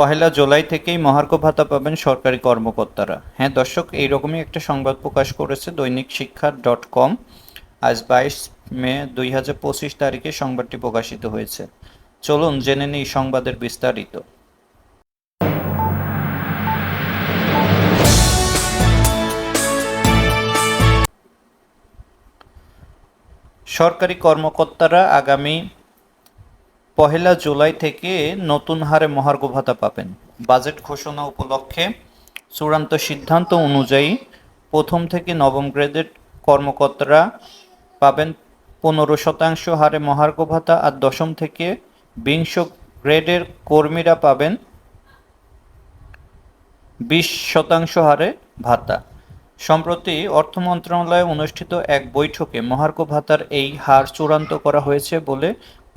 পহেলা জুলাই থেকেই মহার্ঘ ভাতা পাবেন সরকারি কর্মকর্তারা। হ্যাঁ দর্শক, এইরকমই একটা সংবাদ প্রকাশ করেছে দৈনিক শিক্ষা ডট কম। আজ বাইশ মে দুই হাজার পঁচিশ তারিখে সংবাদটি প্রকাশিত হয়েছে। চলুন জেনে নিই সংবাদের বিস্তারিত। সরকারি কর্মকর্তারা আগামী পহেলা জুলাই থেকে নতুন হারে মহার্ঘ ভাতা পাবেন। বাজেট ঘোষণা উপলক্ষে চূড়ান্ত সিদ্ধান্ত অনুযায়ী প্রথম থেকে নবম গ্রেডের কর্মকর্তারা পাবেন পনেরো শতাংশ হারে মহার্ঘ ভাতা আর দশম থেকে বিংশ গ্রেডের কর্মীরা পাবেন বিশ শতাংশ হারে ভাতা। সম্প্রতি অর্থ মন্ত্রণালয়ে অনুষ্ঠিত এক বৈঠকে মহার্ঘ ভাতার এই হার চূড়ান্ত করা হয়েছে বলে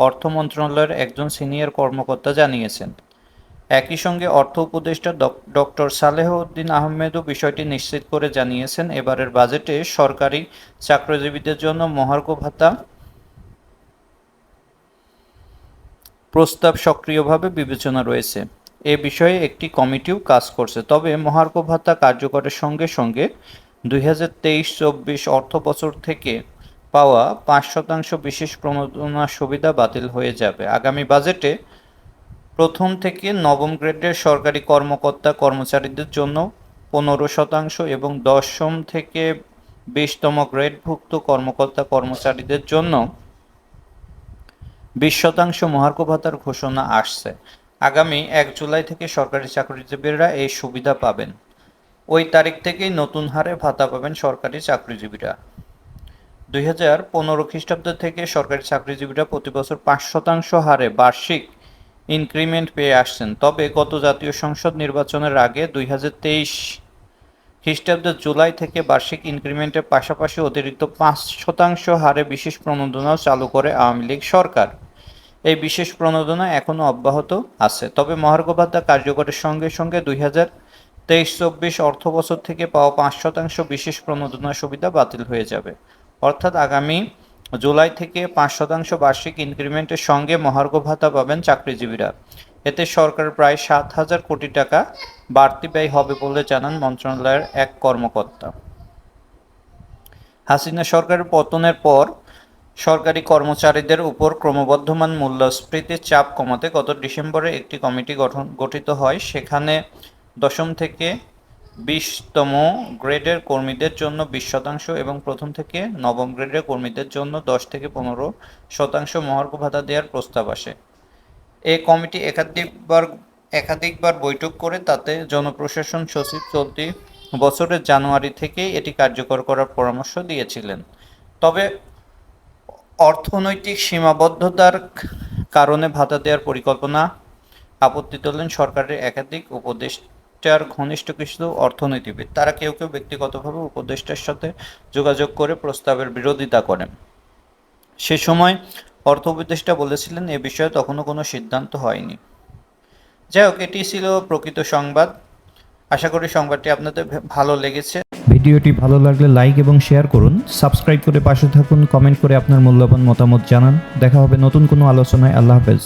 অর্থ মন্ত্রণালয়ের একজন সিনিয়র কর্মকর্তা জানিয়েছেন। একই সঙ্গে অর্থ উপদেষ্টা ডক্টর সালেহ উদ্দিন আহমেদও বিষয়টি নিশ্চিত করে জানিয়েছেন, এবারের বাজেটে সরকারি চাকরিজীবীদের জন্য মহার্ঘ ভাতা প্রস্তাব সক্রিয়ভাবে বিবেচনা রয়েছে। এ বিষয়ে একটি কমিটিও কাজ করছে। তবে মহার্ঘ ভাতা কার্যকরের সঙ্গে সঙ্গে দুই হাজার তেইশ চব্বিশ অর্থ বছর থেকে পাওয়া পাঁচ শতাংশ বিশেষ প্রণোদনা সুবিধা বাতিল হয়ে যাবে। আগামী বাজেটে প্রথম থেকে নবম গ্রেডের সরকারি কর্মকর্তা কর্মচারীদের জন্য পনেরো শতাংশ এবং দশম থেকে বিশতম গ্রেডভুক্ত কর্মকর্তা কর্মচারীদের জন্য বিশ শতাংশ মহার্ঘ ভাতার ঘোষণা আসছে। আগামী এক জুলাই থেকে সরকারি চাকরিজীবীরা এই সুবিধা পাবেন। ওই তারিখ থেকেই নতুন হারে ভাতা পাবেন সরকারি চাকরিজীবীরা। দুই হাজার পনেরো খ্রিস্টাব্দ থেকে সরকারি চাকরিজীবীরা প্রতি বছর পাঁচ শতাংশ হারে বার্ষিক ইনক্রিমেন্ট পেয়ে আসছেন। তবে গত জাতীয় সংসদ নির্বাচনের আগে দুই হাজার তেইশ খ্রিস্টাব্দের জুলাই থেকে বার্ষিক ইনক্রিমেন্টের পাশাপাশি অতিরিক্ত পাঁচ শতাংশ হারে বিশেষ প্রণোদনাও চালু করে আওয়ামী লীগ সরকার। এই বিশেষ প্রণোদনা এখনও অব্যাহত আছে। তবে মহার্ঘ ভাতা কার্যকরের সঙ্গে সঙ্গে দুই হাজার তেইশ চব্বিশ অর্থ বছর থেকে পাওয়া পাঁচ শতাংশ বিশেষ প্রণোদনা সুবিধা বাতিল হয়ে যাবে। অর্থাৎ আগামী জুলাই থেকে পাঁচ শতাংশ বার্ষিক ইনক্রিমেন্টের সঙ্গে মহার্ঘ ভাতা পাবেন চাকরিজীবীরা। এতে সরকার প্রায় সাত হাজার কোটি টাকা বাড়তি ব্যয় হবে বলে জানান মন্ত্রণালয়ের এক কর্মকর্তা। হাসিনা সরকারের পতনের পর সরকারি কর্মচারীদের উপর ক্রমবর্ধমান মূল্যস্ফীতির চাপ কমাতে গত ডিসেম্বরে একটি কমিটি গঠন, গঠিত হয়। সেখানে দশম থেকে বিশতম গ্রেডের কর্মীদের জন্য বিশ শতাংশ এবং প্রথম থেকে নবম গ্রেডের কর্মীদের জন্য দশ থেকে পনেরো শতাংশ মহার্ঘ ভাতা দেওয়ার প্রস্তাব আসে। এ কমিটি একাধিকবার একাধিকবার বৈঠক করে তাতে জনপ্রশাসন সচিব চলতি বছরের জানুয়ারি থেকেই এটি কার্যকর করার পরামর্শ দিয়েছিলেন। তবে অর্থনৈতিক সীমাবদ্ধতার কারণে ভাতা দেওয়ার পরিকল্পনা আপত্তি তোলেন সরকারের একাধিক উপদেষ্টার ঘনিষ্ঠ কিছু অর্থনীতিবিদ, তারা কেউ কেউ ব্যক্তিগতভাবে উপদেষ্টার সাথে যোগাযোগ করে প্রস্তাবের বিরোধিতা করেন। সে সময় অর্থ উপদেষ্টা বলেছিলেন, এ বিষয়ে তখনও কোনো সিদ্ধান্ত হয়নি। যাই হোক, এটি ছিল প্রকৃত সংবাদ। আশা করি সংবাদটি আপনাদের ভালো লেগেছে। ভিডিওটি ভালো লাগলে লাইক এবং শেয়ার করুন। সাবস্ক্রাইব করে পাশে থাকুন, কমেন্ট করে আপনার মূল্যবান মতামত জানান। দেখা হবে নতুন কোনো আলোচনায়। আল্লাহ হাফেজ।